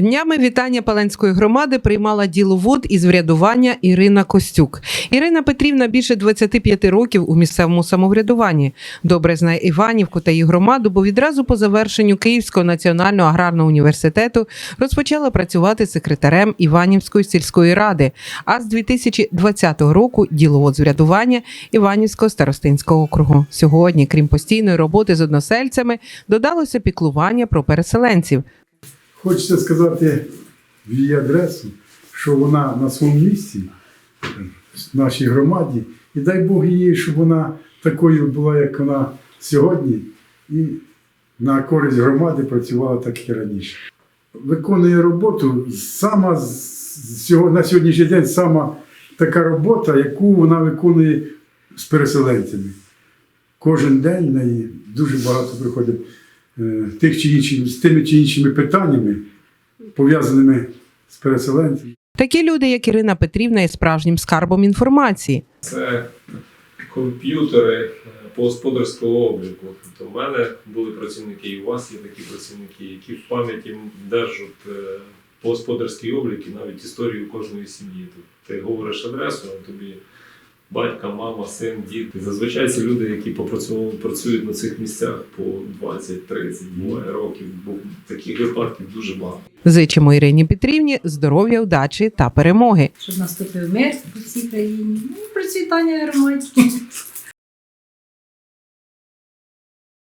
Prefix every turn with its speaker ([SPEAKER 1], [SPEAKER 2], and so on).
[SPEAKER 1] Днями вітання Паланської громади приймала діловод із врядування Ірина Костюк. Ірина Петрівна більше 25 років у місцевому самоврядуванні. Добре знає Іванівку та її громаду, бо відразу по завершенню Київського національного аграрного університету розпочала працювати секретарем Іванівської сільської ради. А з 2020 року діловод з врядування Іванівського старостинського округу. Сьогодні, крім постійної роботи з односельцями, додалося піклування про переселенців.
[SPEAKER 2] Хочеться сказати в її адресу, що вона на своєму місці, в нашій громаді, і дай Бог їй, щоб вона такою була, як вона сьогодні, і на користь громади працювала так і раніше. Виконує роботу сама на сьогоднішній день сама така робота, яку вона виконує з переселенцями. Кожен день в неї дуже багато приходить тих чи інших, з тими чи іншими питаннями, пов'язаними з переселенцями.
[SPEAKER 1] Такі люди, як Ірина Петрівна, є справжнім скарбом інформації.
[SPEAKER 3] Це комп'ютери е, по господарського обліку. Тобто в мене були працівники, і у вас є такі працівники, які в пам'яті держать е, по господарський облік і навіть історію кожної сім'ї. Тобто ти говориш адресу, а тобі батька, мама, син, дід. І зазвичай це люди, які попрацювали, працюють на цих місцях по 20-30 буває років, бо таких випадків дуже багато.
[SPEAKER 1] Зичимо Ірині Петрівні здоров'я, удачі та перемоги.
[SPEAKER 4] щоб наступив мир по всій країні. Ну, процвітання громадське.